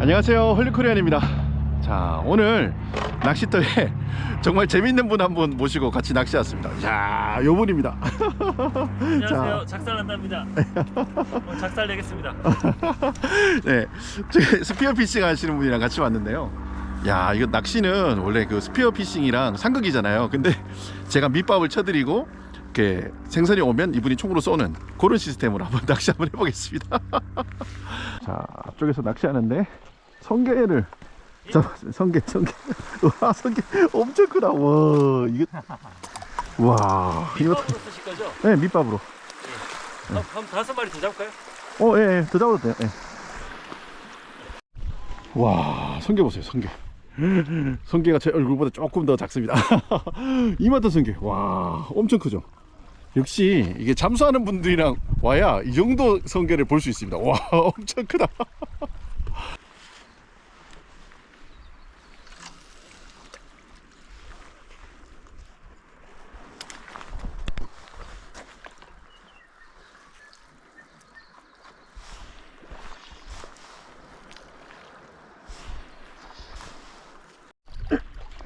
안녕하세요. 헐리코리안입니다. 자 오늘 낚시터에 정말 재밌는 분 한 분 모시고 같이 낚시 왔습니다. 자 요분입니다. 안녕하세요. 작살난답니다. 어, 작살 내겠습니다. 네 스피어 피싱 하시는 분이랑 같이 왔는데요. 야 이거 낚시는 원래 그 스피어 피싱이랑 상극이잖아요. 근데 제가 밑밥을 쳐드리고 이렇게 생선이 오면 이분이 총으로 쏘는 그런 시스템으로 한번 낚시 한번 해보겠습니다. 자 앞쪽에서 낚시하는데 성게를 잡았습니다 성게 성게 와 성게 엄청 크다 와 이게 와 이거 이거 쓰실 거죠? 네 밑밥으로 한, 한 다섯 마리 더 잡을까요? 어, 예, 예, 더 잡아도 돼요. 예. 와, 성게 보세요, 성게. 성게가 제 얼굴보다 조금 더 작습니다. 이마트 성게, 와, 엄청 크죠. 역시 이게 잠수하는 분들이랑 와야 이 정도 성게를 볼 수 있습니다. 와, 엄청 크다.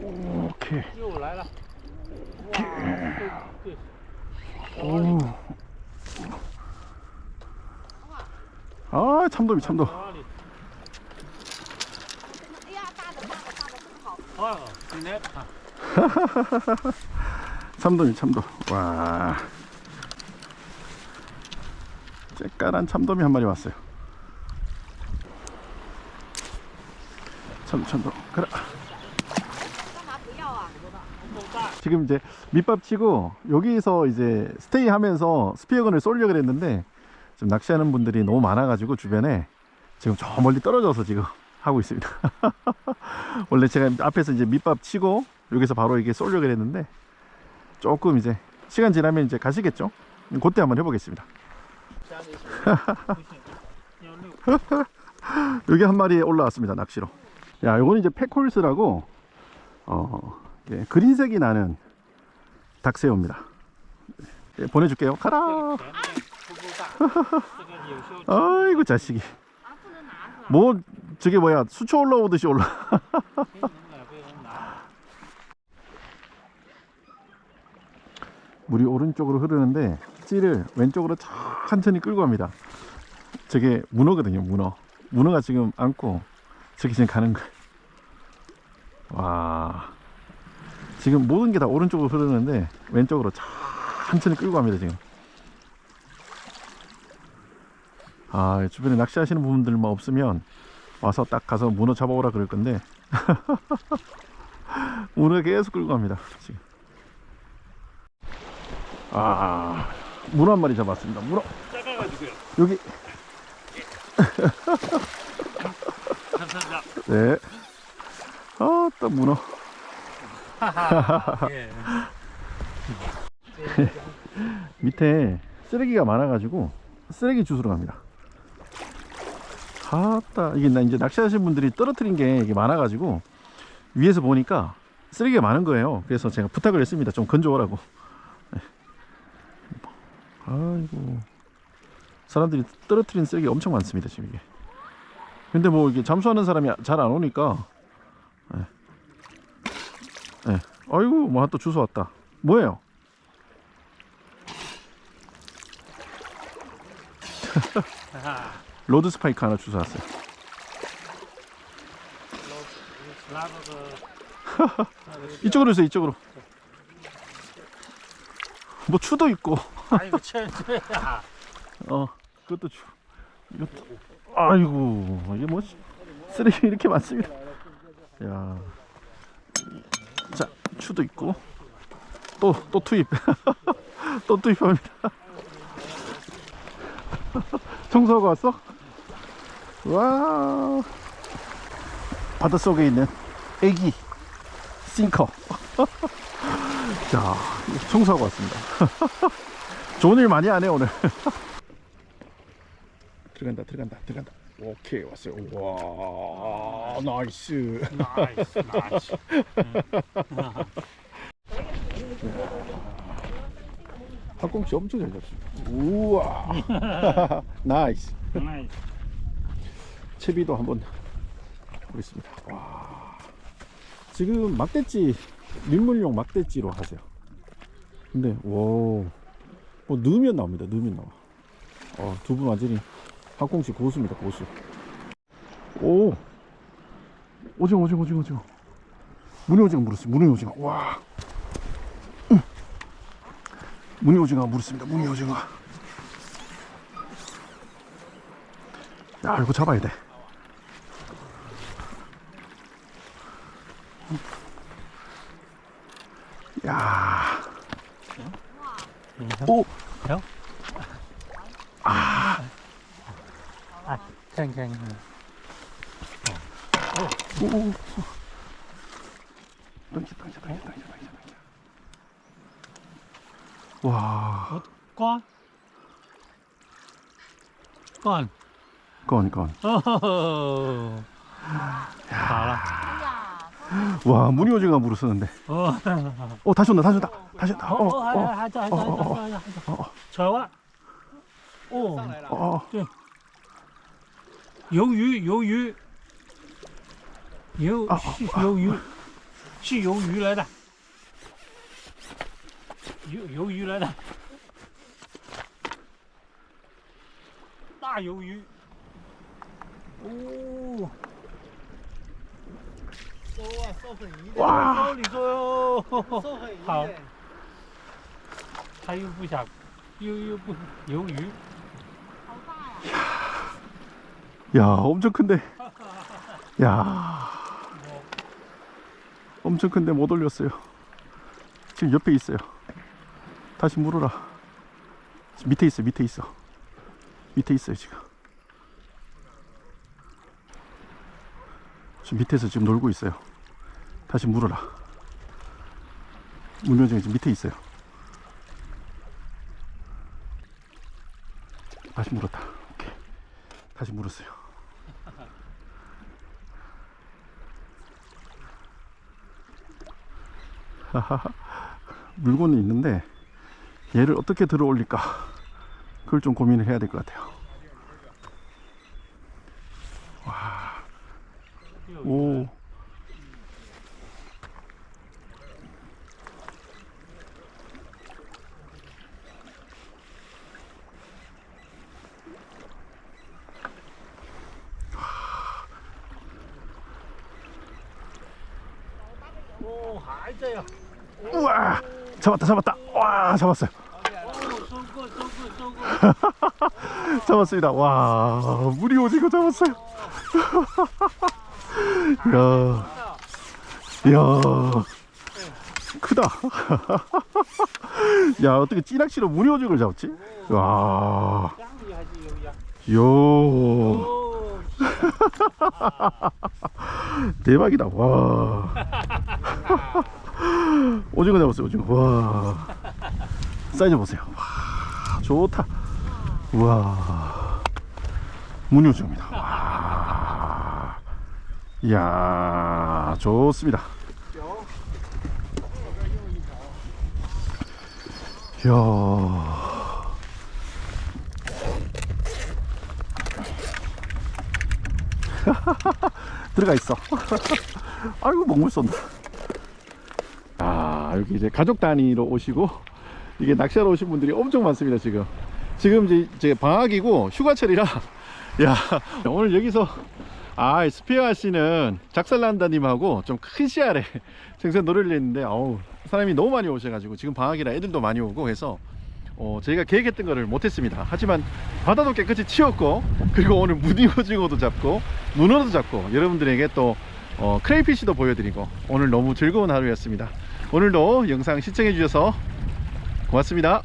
오케이. 가라. 오. 아, 참돔이 참돔. 참돔이 참돔. 와. 쬐깔한 참돔이 한 마리 왔어요. 참돔 참돔. 그래. 지금 이제 밑밥 치고 여기서 이제 스테이 하면서 스피어건을 쏠려 그랬는데 지금 낚시하는 분들이 너무 많아가지고 주변에 지금 저 멀리 떨어져서 지금 하고 있습니다. 원래 제가 앞에서 이제 밑밥 치고 여기서 바로 이게 쏠려 그랬는데 조금 이제 시간 지나면 이제 가시겠죠? 그때 한번 해보겠습니다. 여기 한 마리 올라왔습니다 낚시로 야 요거는 이제 페콜스라고 어 예, 그린색이 나는 닭새우입니다. 예, 보내줄게요. 가라. 아이고 자식이. 뭐 저게 뭐야? 수초 올라오듯이 올라. 물이 오른쪽으로 흐르는데 찌를 왼쪽으로 천천히 끌고 갑니다. 저게 문어거든요 문어. 문어가 지금 안고 저게 지금 가는 거예요. 와. 지금 모든 게 다 오른쪽으로 흐르는데 왼쪽으로 천천히 끌고 갑니다 지금. 아 주변에 낚시하시는 분들만 없으면 와서 딱 가서 문어 잡아오라 그럴 건데. 문어 계속 끌고 갑니다 지금. 아 문어 한 마리 잡았습니다 문어. 작아가지고요. 여기. 감사합니다. 네. 아또 문어. 예. 밑에 쓰레기가 많아가지고 쓰레기 주스러 갑니다. 아따 이게 나 이제 낚시하시는 분들이 떨어뜨린 게 이게 많아가지고 위에서 보니까 쓰레기가 많은 거예요. 그래서 제가 부탁을 했습니다. 좀 건져오라고. 네. 아이고 사람들이 떨어뜨린 쓰레기 엄청 많습니다 지금 이게. 근데 뭐 이게 잠수하는 사람이 잘 안 오니까. 네. 네. 아이고 뭐 또 주워 왔다. 뭐예요? 로드 스파이크 하나 주워 왔어요. 이쪽으로 오세요 이쪽으로 뭐 추도 있고 아이고. 어 그것도 추 이것도 아이고 이게 뭐 쓰레기 이렇게 많습니다 야 자 추도 있고. 또 또 투입. 또 투입합니다. 청소하고 왔어? 와. 바닷속에 있는 애기 싱커. 자 청소하고 왔습니다. 좋은 일 많이 하네 오늘. 들어간다 들어간다 들어간다 오케이 왔어요 와 나이스 나이스 나이스. 팔꿈치 엄청 잘 잡습니다 우와 나이스 나이스. 채비도 한번 보겠습니다. 와. 지금 막대찌 민물용 막대찌로 하세요. 근데 와. 뭐 넣으면 나옵니다. 넣으면 나와. 어, 두분 완전히 학공시 고수입니다. 고수. 오. 오징어 오징어 오징어 오징어. 무늬 오징어 물었어요. 무늬 오징어. 와. 음. 무늬 오징어 물었습니다. 무늬 오징어. 야, 이거 잡아야 돼. 야. 오. Khang khang. 오. 오. 당겨, 당겨, 당겨, 당겨, 당겨, 당겨. 와, Con. Con. 건, 건. Oh. 哎呀， 와, 무늬 오징어 물었었는데. Oh. 어, 다시 온다, 다시 온다, 다시 온다. 어, Oh, 어, hai 어, hai hai hai hai hai. 어, Trời quá. Ồ, 어, 어. 鱿鱼，鱿鱼，鱿啊是鱿鱼，是鱿鱼来的，鱿鱿鱼来的，大鱿鱼。哦，收啊，收很一点，哇收你说哟，收很一好。他又不想，又又不鱿鱼， 야, 엄청 큰데. 야, 엄청 큰데 못 올렸어요. 지금 옆에 있어요. 다시 물어라. 밑에 있어, 밑에 있어. 밑에 있어요, 지금. 지금 밑에서 지금 놀고 있어요. 다시 물어라. 문효정이 지금 밑에 있어요. 다시 물었다. 오케이. 다시 물었어요. 물건은 있는데 얘를 어떻게 들어 올릴까 그걸 좀 고민을 해야 될 것 같아요 와. 오, 아이자야. 우와 잡았다 잡았다. 와 잡았어요. 잡았습니다. 와 물이 오지고 잡았어요. 이야 이야 크다. 야 어떻게 찌낚시로 물이 오지고 잡지? 와. 요. 대박이다. 와. 오징어 잡았어요 오징어. 와. 사이즈 보세요. 와 좋다. 와. 문효주입니다. 와. 이야 좋습니다. 이야. 들어가 있어. 아이고 먹물 쏜다. 아 여기 이제 가족 단위로 오시고 이게 낚시하러 오신 분들이 엄청 많습니다 지금. 지금 이제, 이제 방학이고 휴가철이라 야 오늘 여기서 아 스페어 씨는 작살난다님하고 좀큰 씨알에 생선 노래를 했는데 어우 사람이 너무 많이 오셔가지고 지금 방학이라 애들도 많이 오고 해서 어, 저희가 계획했던 거를 못했습니다. 하지만 바다도 깨끗이 치웠고 그리고 오늘 무늬 오징어도 잡고 문어도 잡고 여러분들에게 또 어, 크레이피쉬도 보여드리고 오늘 너무 즐거운 하루였습니다. 오늘도 영상 시청해 주셔서 고맙습니다.